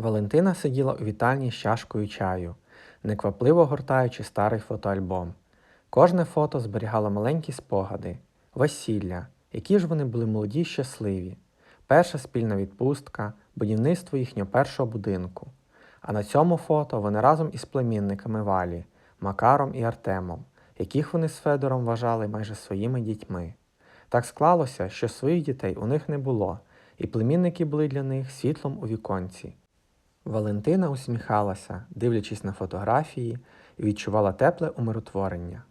Валентина сиділа у вітальні з чашкою чаю, неквапливо гортаючи старий фотоальбом. Кожне фото зберігало маленькі спогади, весілля, які ж вони були молоді й щасливі, перша спільна відпустка, будівництво їхнього першого будинку. А на цьому фото вони разом із племінниками Валі, Макаром і Артемом, яких вони з Федором вважали майже своїми дітьми. Так склалося, що своїх дітей у них не було, і племінники були для них світлом у віконці. Валентина усміхалася, дивлячись на фотографії, і відчувала тепле умиротворення.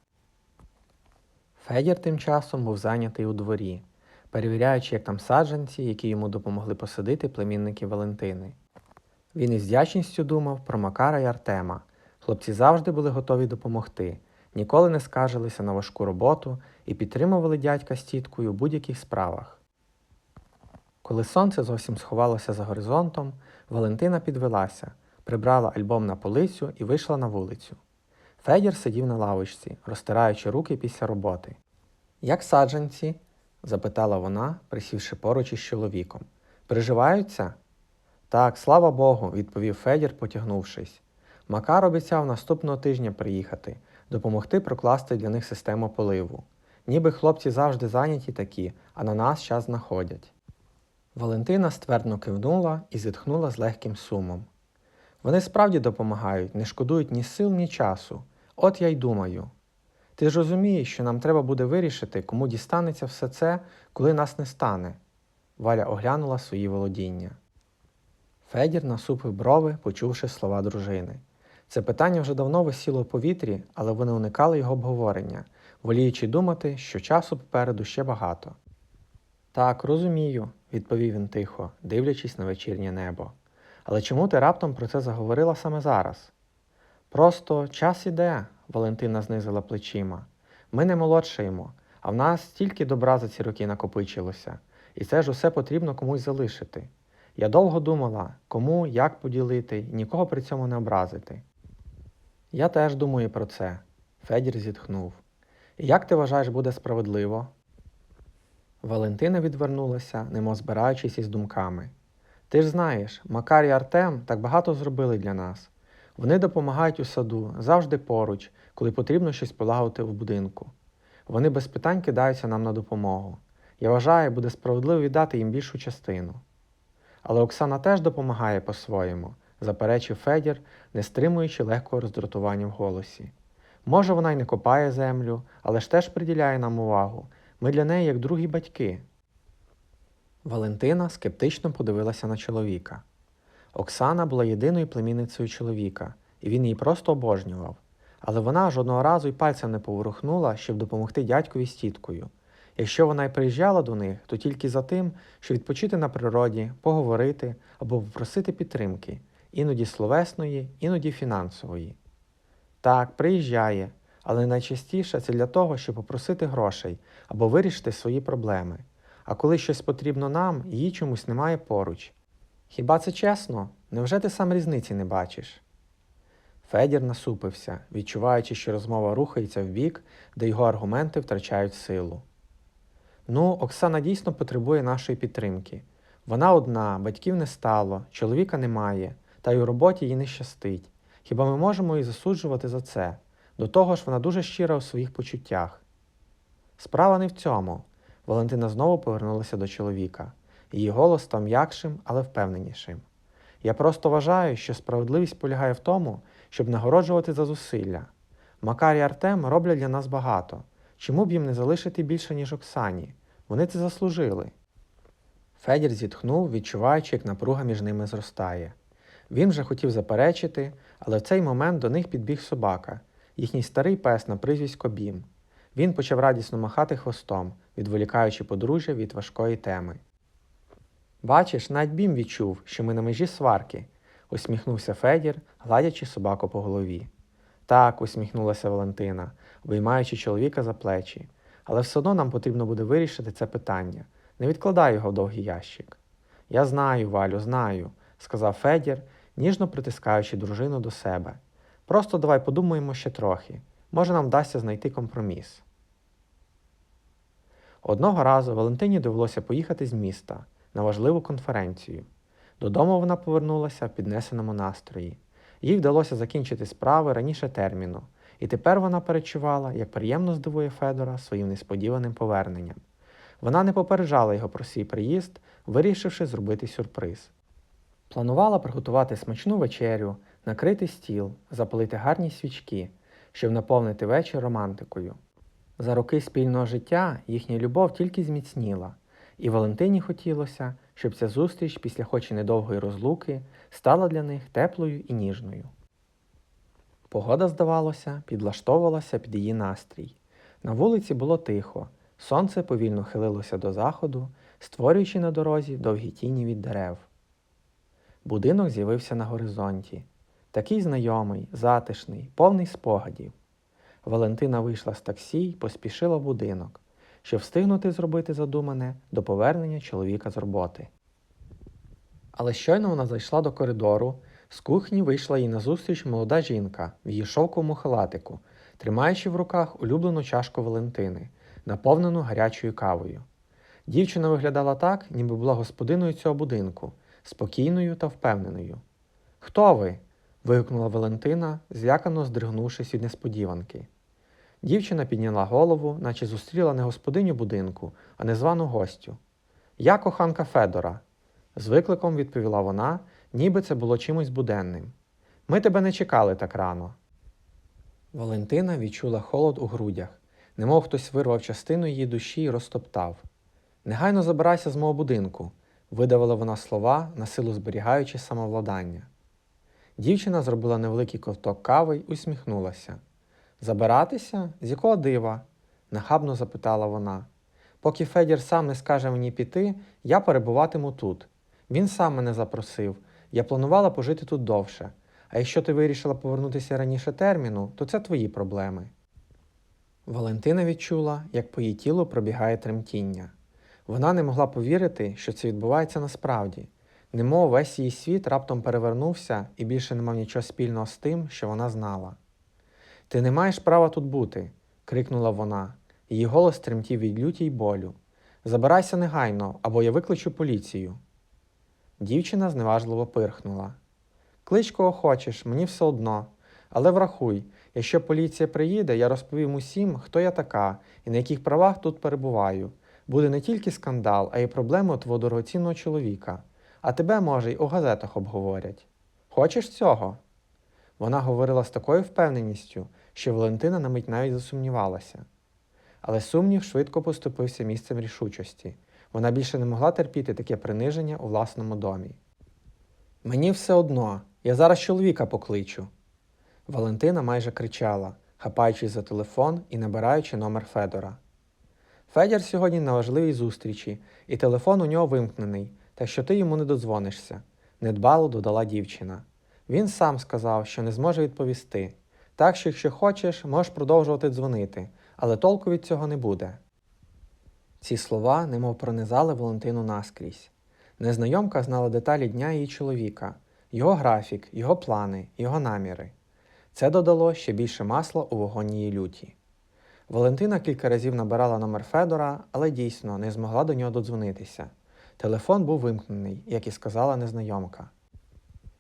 Федір тим часом був зайнятий у дворі, перевіряючи, як там саджанці, які йому допомогли посадити племінники Валентини. Він із вдячністю думав про Макара й Артема. Хлопці завжди були готові допомогти, ніколи не скаржилися на важку роботу і підтримували дядька з тіткою у будь-яких справах. Коли сонце зовсім сховалося за горизонтом, Валентина підвелася, прибрала альбом на полицю і вийшла на вулицю. Федір сидів на лавочці, розтираючи руки після роботи. Як саджанці? запитала вона, присівши поруч із чоловіком. Приживаються? Так, слава Богу, відповів Федір, потягнувшись. Макар обіцяв наступного тижня приїхати, допомогти прокласти для них систему поливу. Ніби хлопці завжди зайняті такі, а на нас час знаходять. Валентина ствердно кивнула і зітхнула з легким сумом. Вони справді допомагають, не шкодують ні сил, ні часу. От я й думаю. Ти ж розумієш, що нам треба буде вирішити, кому дістанеться все це, коли нас не стане. Валя оглянула свої володіння. Федір насупив брови, почувши слова дружини. Це питання вже давно висіло в повітрі, але вони уникали його обговорення, воліючи думати, що часу попереду ще багато. Так, розумію, відповів він тихо, дивлячись на вечірнє небо. Але чому ти раптом про це заговорила саме зараз? Просто час іде, Валентина знизила плечима. Ми не молодшаємо, а в нас стільки добра за ці роки накопичилося, і це ж усе потрібно комусь залишити. Я довго думала, кому, як поділити, нікого при цьому не образити. Я теж думаю про це, Федір зітхнув. І як ти вважаєш, буде справедливо? Валентина відвернулася, немов збираючись із думками. Ти ж знаєш, Макар і Артем так багато зробили для нас. Вони допомагають у саду, завжди поруч, коли потрібно щось полагодити в будинку. Вони без питань кидаються нам на допомогу. Я вважаю, буде справедливо віддати їм більшу частину. Але Оксана теж допомагає по-своєму, заперечив Федір, не стримуючи легкого роздратування в голосі. Може, вона й не копає землю, але ж теж приділяє нам увагу. Ми для неї як другі батьки. Валентина скептично подивилася на чоловіка. Оксана була єдиною племінницею чоловіка, і він її просто обожнював. Але вона жодного разу й пальцем не поворухнула, щоб допомогти дядькові з тіткою. Якщо вона й приїжджала до них, то тільки за тим, щоб відпочити на природі, поговорити або попросити підтримки, іноді словесної, іноді фінансової. Так, приїжджає, але найчастіше це для того, щоб попросити грошей або вирішити свої проблеми. А коли щось потрібно нам, її чомусь немає поруч. Хіба це чесно? Невже ти сам різниці не бачиш? Федір насупився, відчуваючи, що розмова рухається в бік, де його аргументи втрачають силу. Ну, Оксана дійсно потребує нашої підтримки. Вона одна, батьків не стало, чоловіка немає, та й у роботі їй не щастить. Хіба ми можемо її засуджувати за це? До того ж, вона дуже щира у своїх почуттях. Справа не в цьому. Валентина знову повернулася до чоловіка. Її голос став м'якшим, але впевненішим. Я просто вважаю, що справедливість полягає в тому, щоб нагороджувати за зусилля. Макар і Артем роблять для нас багато. Чому б їм не залишити більше, ніж Оксані? Вони це заслужили. Федір зітхнув, відчуваючи, як напруга між ними зростає. Він вже хотів заперечити, але в цей момент до них підбіг собака, їхній старий пес на прізвисько Бім. Він почав радісно махати хвостом, відволікаючи подружжя від важкої теми. Бачиш, навіть Бім відчув, що ми на межі сварки, усміхнувся Федір, гладячи собаку по голові. Так, усміхнулася Валентина, обіймаючи чоловіка за плечі. Але все одно нам потрібно буде вирішити це питання. Не відкладай його в довгий ящик. Я знаю, Валю, знаю, сказав Федір, ніжно притискаючи дружину до себе. Просто давай подумаємо ще трохи. Може, нам вдасться знайти компроміс. Одного разу Валентині довелося поїхати з міста на важливу конференцію. Додому вона повернулася в піднесеному настрої. Їй вдалося закінчити справи раніше терміну, і тепер вона перечувала, як приємно здивує Федора своїм несподіваним поверненням. Вона не попереджала його про свій приїзд, вирішивши зробити сюрприз. Планувала приготувати смачну вечерю, накрити стіл, запалити гарні свічки, щоб наповнити вечір романтикою. За роки спільного життя їхня любов тільки зміцніла, і Валентині хотілося, щоб ця зустріч після хоч і недовгої розлуки стала для них теплою і ніжною. Погода, здавалося, підлаштовувалася під її настрій. На вулиці було тихо, сонце повільно хилилося до заходу, створюючи на дорозі довгі тіні від дерев. Будинок з'явився на горизонті, такий знайомий, затишний, повний спогадів. Валентина вийшла з таксі й поспішила в будинок, щоб встигнути зробити задумане до повернення чоловіка з роботи. Але щойно вона зайшла до коридору, з кухні вийшла їй назустріч молода жінка в її шовковому халатику, тримаючи в руках улюблену чашку Валентини, наповнену гарячою кавою. Дівчина виглядала так, ніби була господиною цього будинку, спокійною та впевненою. Хто ви? Вигукнула Валентина, злякано здригнувшись від несподіванки. Дівчина підняла голову, наче зустріла не господиню будинку, а незвану гостю. Я коханка Федора, з викликом відповіла вона, ніби це було чимось буденним. Ми тебе не чекали так рано. Валентина відчула холод у грудях, немов хтось вирвав частину її душі і розтоптав. Негайно забирайся з мого будинку, видавила вона слова, на силу зберігаючи самовладання. Дівчина зробила невеликий ковток кави й усміхнулася. Забиратися? З якого дива? нахабно запитала вона. Поки Федір сам не скаже мені піти, я перебуватиму тут. Він сам мене запросив, я планувала пожити тут довше. А якщо ти вирішила повернутися раніше терміну, то це твої проблеми. Валентина відчула, як по її тілу пробігає тремтіння. Вона не могла повірити, що це відбувається насправді, немов весь її світ раптом перевернувся і більше не мав нічого спільного з тим, що вона знала. Ти не маєш права тут бути, крикнула вона. Її голос тремтів від люті й болю. Забирайся негайно, або я викличу поліцію. Дівчина зневажливо пирхнула. Клич кого хочеш, мені все одно. Але врахуй, якщо поліція приїде, я розповім усім, хто я така і на яких правах тут перебуваю. Буде не тільки скандал, а й проблеми твого дорогоцінного чоловіка. А тебе, може, й у газетах обговорять. Хочеш цього? Вона говорила з такою впевненістю, що Валентина на мить навіть засумнівалася. Але сумнів швидко поступився місцем рішучості. Вона більше не могла терпіти таке приниження у власному домі. Мені все одно, я зараз чоловіка покличу. Валентина майже кричала, хапаючись за телефон і набираючи номер Федора. Федір сьогодні на важливій зустрічі, і телефон у нього вимкнений, так що ти йому не додзвонишся, недбало додала дівчина. Він сам сказав, що не зможе відповісти. Так що, якщо хочеш, можеш продовжувати дзвонити, але толку від цього не буде. Ці слова немов пронизали Валентину наскрізь. Незнайомка знала деталі дня її чоловіка, його графік, його плани, його наміри. Це додало ще більше масла у вогонь її люті. Валентина кілька разів набирала номер Федора, але дійсно не змогла до нього додзвонитися. Телефон був вимкнений, як і сказала незнайомка.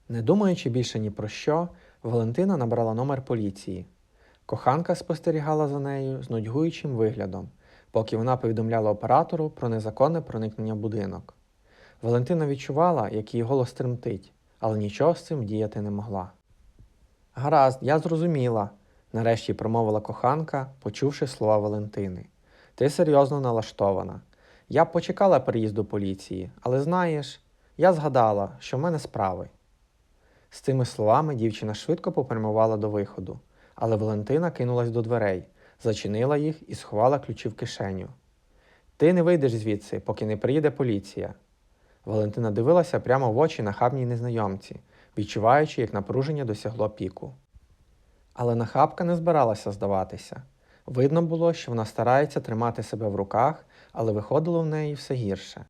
Не думаючи більше ні про що, Валентина набрала номер поліції. Коханка спостерігала за нею з нудьгуючим виглядом, поки вона повідомляла оператору про незаконне проникнення в будинок. Валентина відчувала, як її голос тремтить, але нічого з цим діяти не могла. Гаразд, я зрозуміла, нарешті промовила коханка, почувши слова Валентини. Ти серйозно налаштована. Я почекала приїзду поліції, але знаєш, я згадала, що в мене справи. З цими словами дівчина швидко попрямувала до виходу, але Валентина кинулась до дверей, зачинила їх і сховала ключі в кишеню. Ти не вийдеш звідси, поки не приїде поліція. Валентина дивилася прямо в очі нахабній незнайомці, відчуваючи, як напруження досягло піку. Але нахабка не збиралася здаватися. Видно було, що вона старається тримати себе в руках, але виходило в неї все гірше.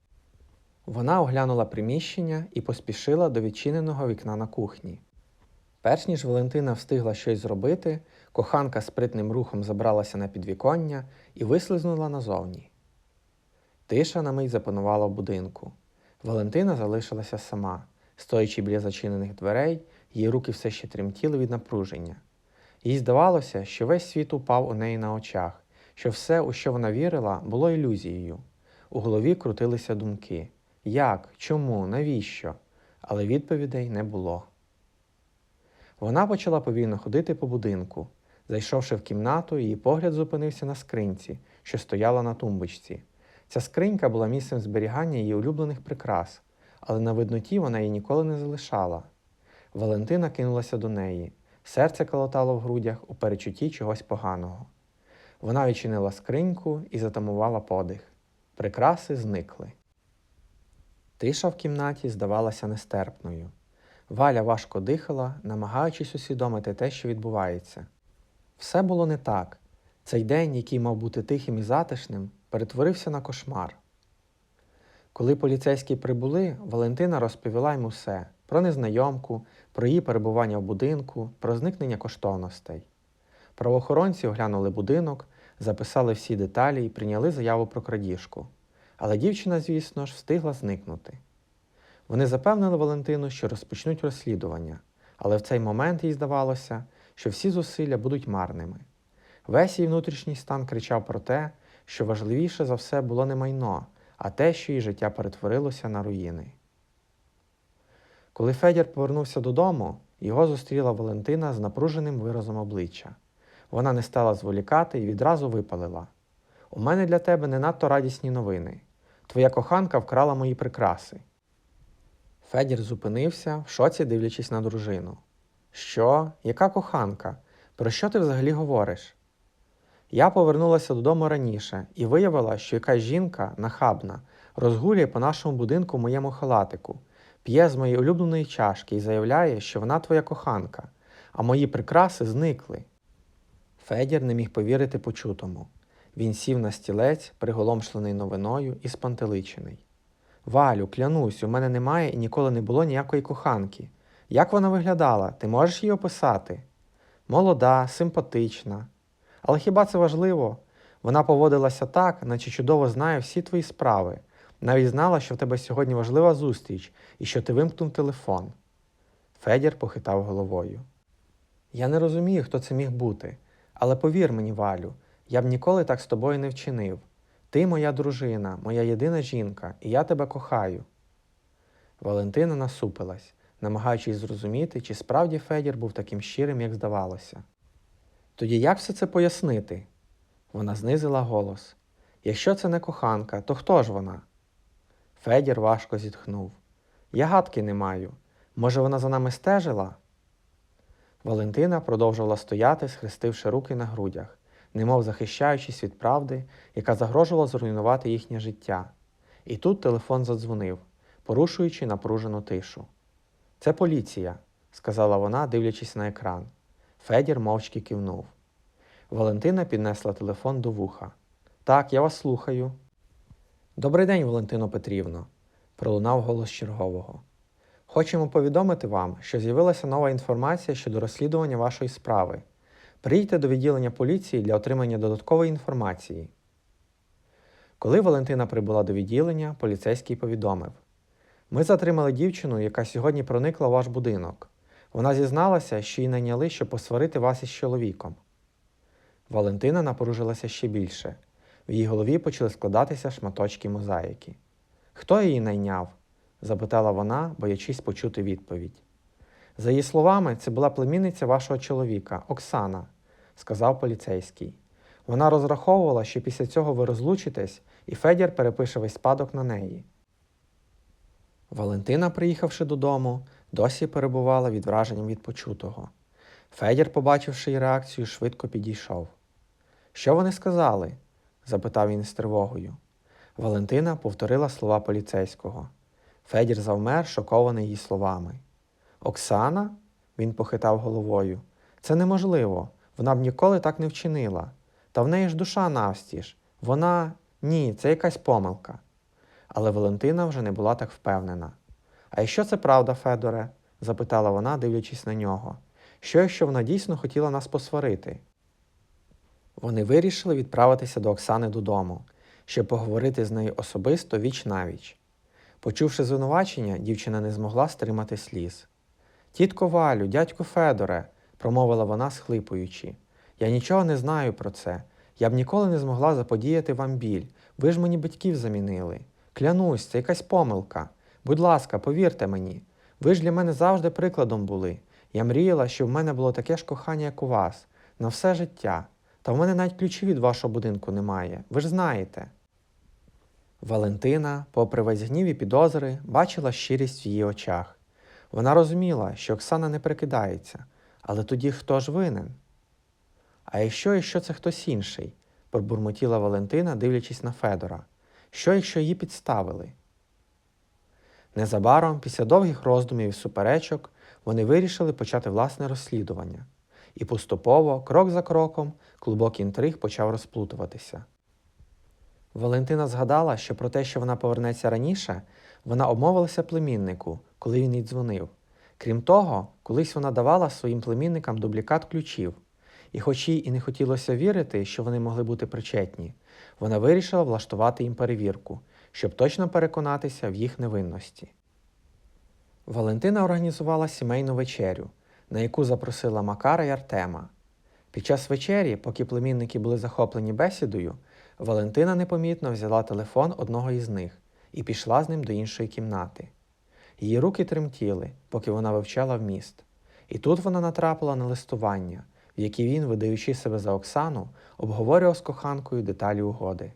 Вона оглянула приміщення і поспішила до відчиненого вікна на кухні. Перш ніж Валентина встигла щось зробити, коханка спритним рухом забралася на підвіконня і вислизнула назовні. Тиша на мить запанувала в будинку. Валентина залишилася сама, Стоячи біля зачинених дверей, її руки все ще тремтіли від напруження. Їй здавалося, що весь світ упав у неї на очах, що все, у що вона вірила, було ілюзією. У голові крутилися думки як, чому, навіщо? Але відповідей не було. Вона почала повільно ходити по будинку. Зайшовши в кімнату, її погляд зупинився на скринці, що стояла на тумбочці. Ця скринька була місцем зберігання її улюблених прикрас, але на видноті вона її ніколи не залишала. Валентина кинулася до неї. Серце колотало в грудях у перечутті чогось поганого. Вона відчинила скриньку і затамувала подих. Прикраси зникли. Тиша в кімнаті здавалася нестерпною. Валя важко дихала, намагаючись усвідомити те, що відбувається. Все було не так. Цей день, який мав бути тихим і затишним, перетворився на кошмар. Коли поліцейські прибули, Валентина розповіла йому все про незнайомку, про її перебування в будинку, про зникнення коштовностей. Правоохоронці оглянули будинок, записали всі деталі і прийняли заяву про крадіжку. Але дівчина, звісно ж, встигла зникнути. Вони запевнили Валентину, що розпочнуть розслідування, але в цей момент їй здавалося, що всі зусилля будуть марними. Весь її внутрішній стан кричав про те, що важливіше за все було не майно, а те, що її життя перетворилося на руїни. Коли Федір повернувся додому, його зустріла Валентина з напруженим виразом обличчя. Вона не стала зволікати і відразу випалила: У мене для тебе не надто радісні новини. Твоя коханка вкрала мої прикраси. Федір зупинився, в шоці дивлячись на дружину. Що? Яка коханка? Про що ти взагалі говориш? Я повернулася додому раніше і виявила, що якась жінка, нахабна, розгулює по нашому будинку моєму халатику, п'є з моєї улюбленої чашки і заявляє, що вона твоя коханка, а мої прикраси зникли. Федір не міг повірити почутому. Він сів на стілець, приголомшлений новиною і спантеличений. Валю, клянусь, у мене немає і ніколи не було ніякої коханки. Як вона виглядала? Ти можеш її описати? Молода, симпатична. Але хіба це важливо? Вона поводилася так, наче чудово знає всі твої справи. Навіть знала, що в тебе сьогодні важлива зустріч і що ти вимкнув телефон. Федір похитав головою. Я не розумію, хто це міг бути, але повір мені, Валю, я б ніколи так з тобою не вчинив. Ти моя дружина, моя єдина жінка, і я тебе кохаю. Валентина насупилась, намагаючись зрозуміти, чи справді Федір був таким щирим, як здавалося. Тоді як все це пояснити? Вона знизила голос. Якщо це не коханка, то хто ж вона? Федір важко зітхнув. Я гадки не маю. Може, вона за нами стежила? Валентина продовжувала стояти, схрестивши руки на грудях, немов захищаючись від правди, яка загрожувала зруйнувати їхнє життя. І тут телефон задзвонив, порушуючи напружену тишу. Це поліція, сказала вона, дивлячись на екран. Федір мовчки кивнув. Валентина піднесла телефон до вуха. Так, я вас слухаю. Добрий день, Валентино Петрівно, пролунав голос чергового. Хочемо повідомити вам, що з'явилася нова інформація щодо розслідування вашої справи. Приїдьте до відділення поліції для отримання додаткової інформації. Коли Валентина прибула до відділення, поліцейський повідомив: Ми затримали дівчину, яка сьогодні проникла в ваш будинок. Вона зізналася, що її найняли, щоб посварити вас із чоловіком. Валентина напоружилася ще більше. В її голові почали складатися шматочки мозаїки. Хто її найняв? Запитала вона, боячись почути відповідь. За її словами, це була племінниця вашого чоловіка, Оксана, сказав поліцейський. Вона розраховувала, що після цього ви розлучитесь, і Федір перепише весь спадок на неї. Валентина, приїхавши додому, досі перебувала від враженням від почутого. Федір, побачивши її реакцію, швидко підійшов. Що вони сказали? запитав він з тривогою. Валентина повторила слова поліцейського. Федір завмер, шокований її словами. Оксана? Він похитав головою. Це неможливо. Вона б ніколи так не вчинила. Та в неї ж душа навстіж. Вона ні, це якась помилка. Але Валентина вже не була так впевнена. А якщо це правда, Федоре? запитала вона, дивлячись на нього. Що, якщо вона дійсно хотіла нас посварити? Вони вирішили відправитися до Оксани додому, щоб поговорити з нею особисто віч навіч. Почувши звинувачення, дівчина не змогла стримати сліз. Тітко Валю, дядьку Федоре, промовила вона, схлипуючи. Я нічого не знаю про це. Я б ніколи не змогла заподіяти вам біль. Ви ж мені батьків замінили. Клянусь, це якась помилка. Будь ласка, повірте мені. Ви ж для мене завжди прикладом були. Я мріяла, що в мене було таке ж кохання, як у вас, на все життя. Та в мене навіть ключів від вашого будинку немає. Ви ж знаєте. Валентина, попри весь гнів і підозри, бачила щирість в її очах. Вона розуміла, що Оксана не прикидається, але тоді хто ж винен? А якщо якщо це хтось інший, пробурмотіла Валентина, дивлячись на Федора. Що, якщо її підставили? Незабаром, після довгих роздумів і суперечок, вони вирішили почати власне розслідування. І поступово, крок за кроком, клубок інтриг почав розплутуватися. Валентина згадала, що про те, що вона повернеться раніше, вона обмовилася племіннику, коли він їй дзвонив. Крім того, колись вона давала своїм племінникам дублікат ключів. І хоч їй і не хотілося вірити, що вони могли бути причетні, вона вирішила влаштувати їм перевірку, щоб точно переконатися в їх невинності. Валентина організувала сімейну вечерю, на яку запросила Макара й Артема. Під час вечері, поки племінники були захоплені бесідою, Валентина непомітно взяла телефон одного із них і пішла з ним до іншої кімнати. Її руки тремтіли, поки вона вивчала вміст. І тут вона натрапила на листування, в якій він, видаючи себе за Оксану, обговорював з коханкою деталі угоди.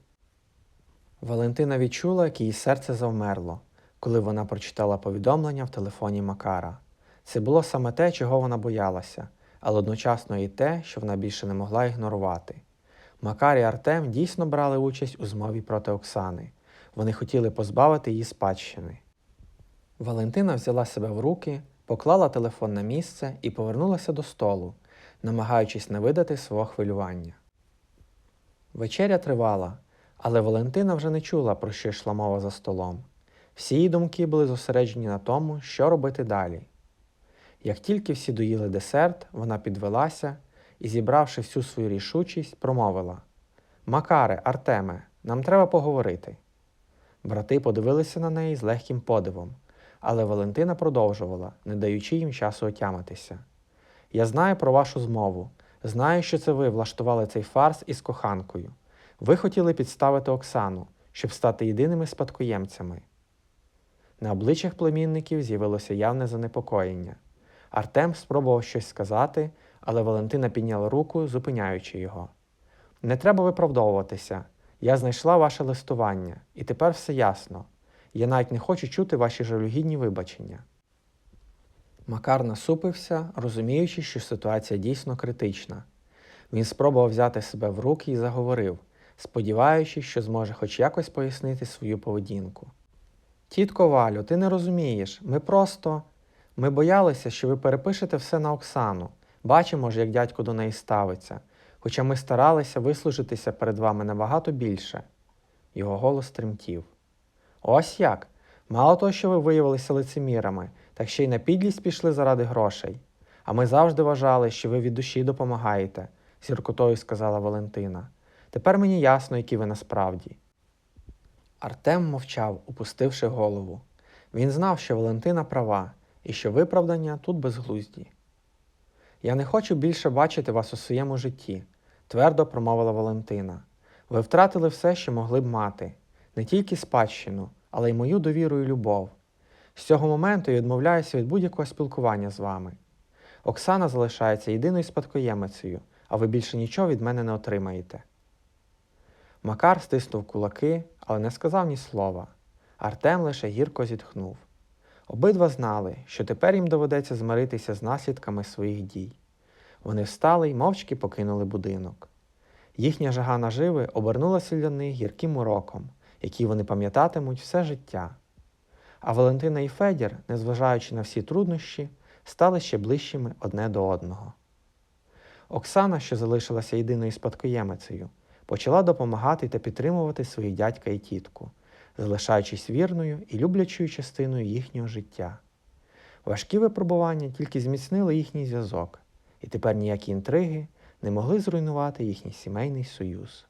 Валентина відчула, як її серце завмерло, коли вона прочитала повідомлення в телефоні Макара. Це було саме те, чого вона боялася, але одночасно і те, що вона більше не могла ігнорувати. Макар і Артем дійсно брали участь у змові проти Оксани. Вони хотіли позбавити її спадщини. Валентина взяла себе в руки, поклала телефон на місце і повернулася до столу, намагаючись не видати свого хвилювання. Вечеря тривала, але Валентина вже не чула, про що йшла мова за столом. Всі її думки були зосереджені на тому, що робити далі. Як тільки всі доїли десерт, вона підвелася і, зібравши всю свою рішучість, промовила Макаре, Артеме, нам треба поговорити. Брати подивилися на неї з легким подивом, але Валентина продовжувала, не даючи їм часу отямитися. Я знаю про вашу змову, знаю, що це ви влаштували цей фарс із коханкою. Ви хотіли підставити Оксану, щоб стати єдиними спадкоємцями. На обличчях племінників з'явилося явне занепокоєння. Артем спробував щось сказати, але Валентина підняла руку, зупиняючи його. Не треба виправдовуватися. Я знайшла ваше листування, і тепер все ясно. Я навіть не хочу чути ваші жалюгідні вибачення. Макар насупився, розуміючи, що ситуація дійсно критична. Він спробував взяти себе в руки і заговорив, сподіваючись, що зможе хоч якось пояснити свою поведінку. Тітко Валю, ти не розумієш, ми просто. Ми боялися, що ви перепишете все на Оксану. Бачимо ж, як дядько до неї ставиться, хоча ми старалися вислужитися перед вами набагато більше. Його голос тремтів. Ось як. Мало того, що ви виявилися лицемірами, так ще й на підлість пішли заради грошей. А ми завжди вважали, що ви від душі допомагаєте, з гіркотою сказала Валентина. Тепер мені ясно, які ви насправді. Артем мовчав, опустивши голову. Він знав, що Валентина права і що виправдання тут безглузді. Я не хочу більше бачити вас у своєму житті, твердо промовила Валентина. Ви втратили все, що могли б мати, не тільки спадщину, але й мою довіру і любов. З цього моменту я відмовляюся від будь-якого спілкування з вами. Оксана залишається єдиною спадкоємицею, а ви більше нічого від мене не отримаєте. Макар стиснув кулаки, але не сказав ні слова. Артем лише гірко зітхнув. Обидва знали, що тепер їм доведеться змиритися з наслідками своїх дій. Вони встали й мовчки покинули будинок. Їхня жага наживи обернулася для них гірким уроком, який вони пам'ятатимуть все життя. А Валентина і Федір, незважаючи на всі труднощі, стали ще ближчими одне до одного. Оксана, що залишилася єдиною спадкоємицею, почала допомагати та підтримувати своїх дядька і тітку, залишаючись вірною і люблячою частиною їхнього життя. Важкі випробування тільки зміцнили їхній зв'язок, і тепер ніякі інтриги не могли зруйнувати їхній сімейний союз.